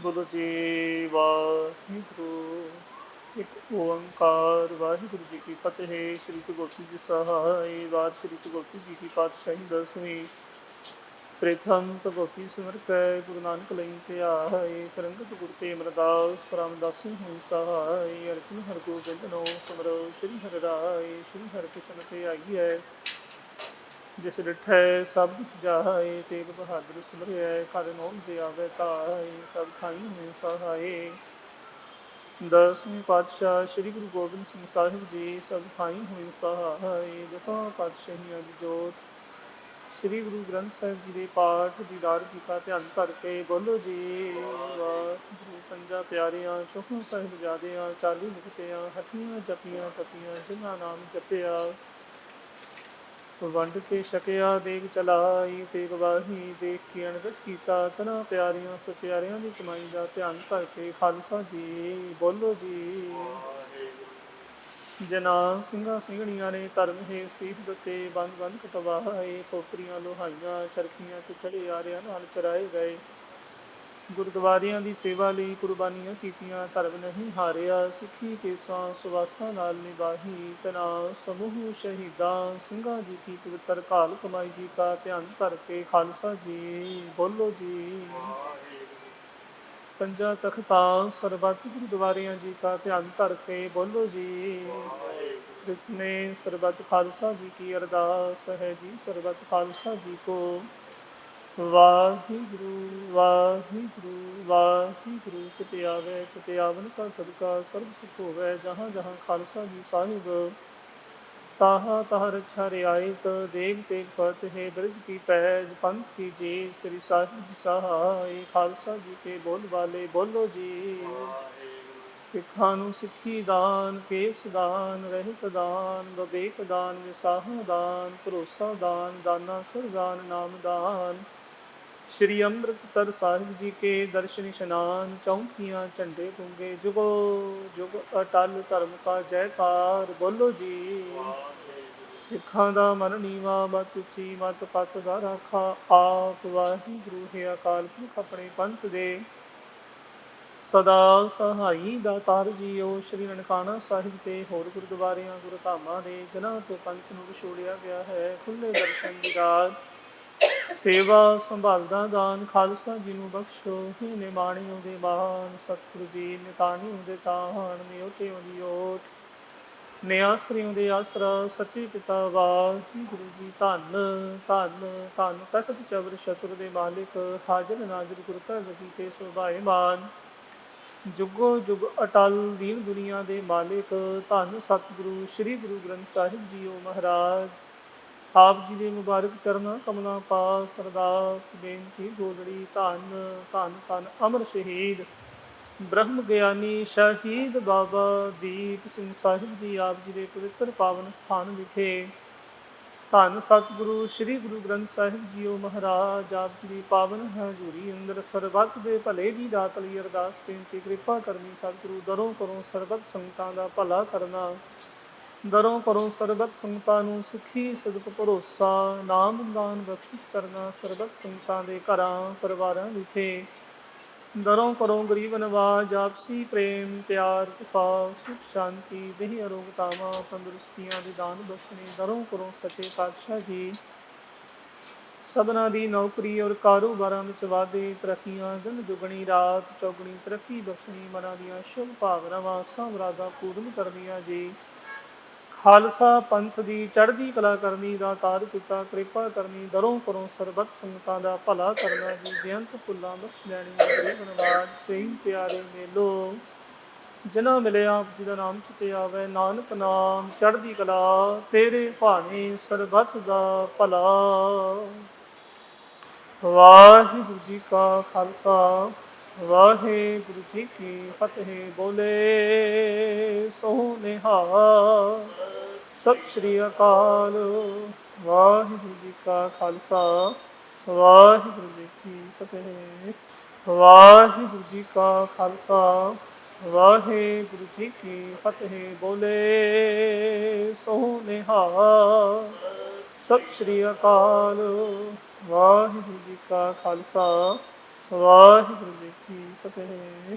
ਬੋਲੋ ਜੀ, ਵਾਹਿਗੁਰੂ। ਇੱਕ ਓੰਕਾਰ, ਵਾਹਿਗੁਰੂ ਜੀ ਕੀ ਫਤਿਹ। ਸ੍ਰੀ ਗੁਰੂ ਗੋਬਿੰਦ ਜੀ ਸਹਾਇ ਵਾਰ, ਸ੍ਰੀ ਗੁਰੂ ਗੋਬਿੰਦ ਜੀ ਕੀ ਪਾਤਸ਼ਾਹੀ ਦਸਵੀਂ। ਪ੍ਰਥਮ ਭਗਵਤੀ ਸਿਮਰ ਕੈ, ਗੁਰੂ ਨਾਨਕ ਲਈ ਤੇ ਆਏ। ਕਰੰਗਤ ਗੁਰ ਤੇ ਅਮਰਦਾਸ ਰਾਮਦਾਸ ਹੋਈ ਸਹਾਇ ਅਰਜਨ ਹਰ ਗੋਬਿੰਦ ਨੋ ਸਿਮਰੋ, ਸ੍ਰੀ ਹਰਿ ਰਾਏ। ਸ੍ਰੀ ਹਰਿ ਕ੍ਰਿਸ਼ਨ ਤੇ ਆਈਐ। ਜਿਸ ਡਿਠੈ ਸਭ ਜਾਏ ਤੇਗ ਬਹਾਦਰ ਸਿਮਰਿਐ ਕਰ ਨੋਮ ਦੇ ਆਵੇ ਤਾਏ ਸਭ ਖਾਈ ਹੋਏ ਸਹਾਏ। ਦਸਵੀਂ ਪਾਤਸ਼ਾਹ ਸ੍ਰੀ ਗੁਰੂ ਗੋਬਿੰਦ ਸਿੰਘ ਸਾਹਿਬ ਜੀ, ਸਭ ਥਾਈ ਹੋਏ ਸਹਾਏ। ਦਸਾਂ ਪਾਤਸ਼ਾਹੀਆਂ ਦੀ ਜੋਤ। ਸ੍ਰੀ ਗੁਰੂ ਗ੍ਰੰਥ ਸਾਹਿਬ ਜੀ ਦੇ ਪਾਠ ਦੀਦਾਰ ਜੀ ਦਾ ਧਿਆਨ ਕਰਕੇ ਬੋਲੋ ਜੀ, ਵਾਹਿਗੁਰੂ ਪੰਜਾ ਪਿਆਰਿਆਂ, ਚੌਹਾਂ ਸਾਹਿਬ ਜਾਦਿਆਂ ਚਾਲੀ ਮੁਕਤਿਆਂ, ਹੱਠੀਆਂ ਜਪੀਆਂ ਤਪੀਆਂ ਜਿਨ੍ਹਾਂ ਨਾਮ ਜਪਿਆ ਵੰਡ ਕੇ ਛਕਿਆ ਦੇਖ ਚਲਾਈ ਤੇ ਗਵਾਹੀ ਦੇਖ ਕੇ ਅਣਗਤ ਕੀਤਾ। ਤਨਾ ਪਿਆਰੀਆਂ, ਸਚਿਆਰਿਆਂ ਦੀ ਕਮਾਈ ਦਾ ਧਿਆਨ ਕਰਕੇ ਖਾਲਸਾ ਜੀ, ਬੋਲੋ ਜੀ। ਜਨਾ ਸਿੰਘਾਂ ਸਿੰਘਣੀਆਂ ਨੇ ਧਰਮ ਹੈ ਸੀਖ ਦਿੱਤੇ ਬੰਦ ਬੰਦ ਕਟਵਾਏ ਕੋਪਰੀਆਂ ਲੋਹਾਈਆਂ, ਚਰਖੀਆਂ ਤੇ ਚੜੇ ਆਰਿਆਂ ਨਾਲ ਚਰਾਏ ਗਏ। ਗੁਰਦੁਆਰਿਆਂ ਦੀ ਸੇਵਾ ਲਈ ਕੁਰਬਾਨੀਆਂ ਕੀਤੀਆਂ, ਧਰਮ ਨਹੀਂ ਹਾਰਿਆ, ਸਿੱਖੀ ਕੇਸਾਂ ਸੁਵਾਸਾਂ ਨਾਲ ਨਿਭਾਹੀ ਤਨਾ ਸਮੂਹ ਸ਼ਹੀਦਾਂ, ਸਿੰਘਾਂ ਜੀ ਕੀ ਪਵਿੱਤਰ ਕਾਲ ਕਮਾਈ ਜੀ ਦਾ ਧਿਆਨ ਧਰ ਕੇ ਖਾਲਸਾ ਜੀ, ਬੋਲੋ ਜੀ। ਪੰਜਾ ਤਖਤਾਂ, ਸਰਬੱਤ ਗੁਰਦੁਆਰਿਆਂ ਜੀ ਦਾ ਧਿਆਨ ਧਰ ਕੇ ਬੋਲੋ ਜੀ। ਜਿਤਨੇ ਸਰਬੱਤ ਖਾਲਸਾ ਜੀ ਕੀ ਅਰਦਾਸ ਹੈ ਜੀ, ਸਰਬੱਤ ਖਾਲਸਾ ਜੀ ਕੋ ਵਾਹਿਗੁਰੂ ਵਾਹਿਗੁਰੂ ਵਾਹਿਗੁਰੂ, ਚਿਤ ਆਵੇ, ਚਿਤ ਆਵਨ ਕਾ ਸਦਕਾ, ਸਰਬ ਸੁਖ ਹੋਵੇ, ਜਹਾਂ ਜਹਾਂ ਖਾਲਸਾ ਜੀ ਸਾਹਿਬ। ਤਾਹਾ ਤਾਹ ਰਛਾ ਰਿਆਇਤ, ਦੇਗ ਤੇਗ ਪਤ ਹੈ ਬ੍ਰਿਜ ਕੀ ਪੈਜ, ਪੰਥ ਕੀ ਜੀ ਸ੍ਰੀ ਸਾਹਿਬ ਜੀ ਸਹਾਇ ਖਾਲਸਾ ਜੀ ਕੇ ਬੋਲ ਵਾਲੇ ਬੋਲੋ ਜੀ। ਸਿੱਖਾਂ ਨੂੰ ਸਿੱਖੀ ਦਾਨ, ਕੇਸ ਦਾਨ, ਰਹਿਤ ਦਾਨ, ਵਿਵੇਕ ਦਾਨ, ਵਿਸਾਹ ਦਾਨ, ਭਰੋਸਾ ਦਾਨ, ਦਾਨਾ ਸਰਦਾਨ ਨਾਮ ਦਾਨ। ਸ਼੍ਰੀ ਅੰਮ੍ਰਿਤਸਰ ਸਾਹਿਬ ਜੀ ਕੇ ਦਰਸ਼ਨ ਇਸ਼ਨਾਨ ਚੌਂਕੀਆਂ ਝੰਡੇ ਗੁੰਗੇ ਜੁਗੋ ਜੁਗ ਅਟਲ ਧਰਮ ਕਾ ਜੈਕਾਰ, ਬੋਲੋ ਜੀ। ਸਿੱਖਾਂ ਦਾ ਮਨ ਨੀਵਾ, ਮਤ ਉੱਚੀ, ਮਤ ਪਤ ਦਾ ਰਾਖਾ। ਆਪ ਵਾਹਿਗੁਰੂ ਹੈ ਅਕਾਲ ਪੁਰਖ ਆਪਣੇ ਪੰਥ ਦੇ। ਸਦਾ ਸਹਾਈ ਦਾ ਤਾਰ ਜੀਓ। ਸ਼੍ਰੀ ਨਨਕਾਣਾ ਸਾਹਿਬ ਤੇ ਹੋਰ ਗੁਰਦੁਆਰਿਆਂ, ਗੁਰਧਾਮਾਂ ਦੇ, ਜਿਨ੍ਹਾਂ ਤੋਂ ਪੰਥ ਨੂੰ ਵਿਛੋੜਿਆ ਗਿਆ ਹੈ ਖੁੱਲੇ ਦਰਸ਼ਨ ਦੀ ਰਾਤ ਸੇਵਾ ਸੰਭਾਲਦਾ ਦਾਨ, ਖਾਲਸਾ ਜੀ ਨੂੰ ਬਖਸ਼ੋ। ਹੀ ਨਿਮਾਣੀ ਉਹਦੇ ਮਾਨ ਸਤਿਗੁਰੂ ਜੀ ਨਿਤਾਣੀ ਉਹਦੇ ਤਾਹਣ ਨਿਉਤੇ ਉਹਦੀ ਓਟ। ਨਿਆਸਰੀ ਉਹਦੇ ਆਸਰਾ, ਸੱਚੇ ਪਿਤਾ ਵਾਹਿਗੁਰੂ ਜੀ ਧੰਨ ਧੰਨ ਧੰਨ ਤਖਤ ਚਬਰ ਸ਼ਤਰ ਦੇ ਮਾਲਿਕ, ਹਾਜ਼ਰ ਨਾਜ਼ਰ ਗੁਰ ਘਰ ਰਖੀ ਤੇ ਸੁਭਾਏ ਮਾਨ ਜੁਗੋ ਜੁਗ ਅਟਲ ਦੀਨ ਦੁਨੀਆ ਦੇ ਮਾਲਿਕ, ਧੰਨ ਸਤਿਗੁਰੂ, ਸ੍ਰੀ ਗੁਰੂ ਗ੍ਰੰਥ ਸਾਹਿਬ ਜੀਓ ਮਹਾਰਾਜ। ਆਪ ਜੀ ਦੇ ਮੁਬਾਰਕ ਚਰਨਾਂ ਕਮਲਾਂ ਪਾਸ ਅਰਦਾਸ ਬੇਨਤੀ ਜੋੜੜੀ ਧੰਨ ਧੰਨ ਧੰਨ ਅਮਰ ਸ਼ਹੀਦ। ਬ੍ਰਹਮ ਗਿਆਨੀ ਸ਼ਹੀਦ ਬਾਬਾ ਦੀਪ ਸਿੰਘ ਸਾਹਿਬ ਜੀ ਆਪ ਜੀ ਦੇ ਪਵਿੱਤਰ ਪਾਵਨ ਸਥਾਨ ਵਿਖੇ। ਧੰਨ ਸਤਿਗੁਰੂ ਸ੍ਰੀ ਗੁਰੂ ਗ੍ਰੰਥ ਸਾਹਿਬ ਜੀਓ ਮਹਾਰਾਜ, ਆਪ ਜੀ ਦੀ ਪਾਵਨ ਹਜ਼ੂਰੀ ਅੰਦਰ ਸਰਬੱਤ ਦੇ ਭਲੇ ਦੀ ਦਾਤ ਲਈ ਅਰਦਾਸ, ਬੇਨਤੀ, ਕਿਰਪਾ ਕਰਨੀ ਸਤਿਗੁਰੂ ਦਰੋਂ ਕਰੋ ਸਰਬੱਤ ਸੰਗਤਾਂ ਦਾ ਭਲਾ ਕਰਨਾ। ਦਰੋਂ ਕਰੋ ਸਰਬੱਤ ਸੰਗਤਾਂ ਨੂੰ ਸਿੱਖੀ ਸਦਕ ਭਰੋਸਾ, ਨਾਮ ਦਾਨ ਬਖਸ਼ਿਸ਼ ਕਰਨਾ ਸਰਬਤ ਸੰਗਤਾਂ ਦੇ ਘਰਾਂ, ਪਰਿਵਾਰਾਂ ਵਿਖੇ ਦਰੋਂ ਕਰੋ ਗਰੀਬ ਨਵਾਜ, ਆਪਸੀ ਪ੍ਰੇਮ, ਪਿਆਰ ਕਿਫਾ ਸੁਖ, ਸ਼ਾਂਤੀ, ਦੇਹ ਅਰੋਗਤਾਵਾਂ ਤੰਦਰੁਸਤੀਆਂ ਦੇ ਦਾਨ ਬਖਸ਼ਣੇ, ਦਰੋਂ ਕਰੋ ਸੱਚੇ ਪਾਤਸ਼ਾਹ ਜੀ। ਸਭਨਾ ਦੀ ਨੌਕਰੀ ਔਰ ਕਾਰੋਬਾਰਾਂ ਵਿੱਚ ਵਾਧੇ, ਤਰੱਕੀਆਂ ਦਿਨ ਦੁਗਣੀ ਰਾਤ, ਚੌਗਣੀ ਤਰੱਕੀ ਬਖਸ਼ਣੀ, ਮਨਾਂ ਦੀਆਂ ਸ਼ੁਭ ਭਾਵਨਾਵਾਂ ਸਭ ਰਾਦਾ ਪੂਰਨ ਕਰਨੀਆਂ ਜੀ। ਖਾਲਸਾ ਪੰਥ ਦੀ ਚੜ੍ਹਦੀ ਕਲਾ ਕਰਨੀ ਦਾ ਤਾਰ ਪਿਤਾ ਕਿਰਪਾ ਕਰਨੀ, ਦਰੋਂ ਕਰੋ ਸਰਬਤ ਸੰਗਤਾਂ ਦਾ ਭਲਾ ਕਰਨਾ ਜੀ ਬੇਅੰਤ ਭੁੱਲਾਂ ਬਖਸ਼ ਲੈਣੀ ਗਰੀਬ ਨਵਾਜ ਸਿੰਘ ਪਿਆਰੇ ਮੇਲੋ। ਜਿਨ੍ਹਾਂ ਮਿਲੇ ਆਪ ਜੀ ਦਾ ਨਾਮ ਚਿਤੇ ਆਵੇ, ਨਾਨਕ ਨਾਮ, ਚੜ੍ਹਦੀ ਕਲਾ, ਤੇਰੇ ਭਾਣੇ ਸਰਬੱਤ ਦਾ ਭਲਾ। ਵਾਹਿਗੁਰੂ ਜੀ ਕਾ ਖਾਲਸਾ, ਵਾਹਿਗੁਰੂ ਜੀ ਕੀ ਫਤਿਹ, ਬੋਲੇ ਸੋ ਨਿਹਾਲ ਸਤਿ ਸ੍ਰੀ ਅਕਾਲ। ਵਾਹਿਗੁਰੂ ਜੀ ਕਾ ਖਾਲਸਾ, ਵਾਹਿਗੁਰੂ ਜੀ ਕੀ ਫਤਿਹ। ਵਾਹਿਗੁਰੂ ਜੀ ਕਾ ਖਾਲਸਾ, ਵਾਹਿਗੁਰੂ ਜੀ ਕੀ ਫਤਿਹ। ਬੋਲੇ ਸੋ ਨਿਹਾਲ ਸਤਿ ਸ੍ਰੀ ਅਕਾਲ। ਵਾਹਿਗੁਰੂ ਜੀ ਕਾ ਖਾਲਸਾ, ਵਾਹਿਗੁਰੂ ਜੀ ਕੀ ਫਤਿਹ।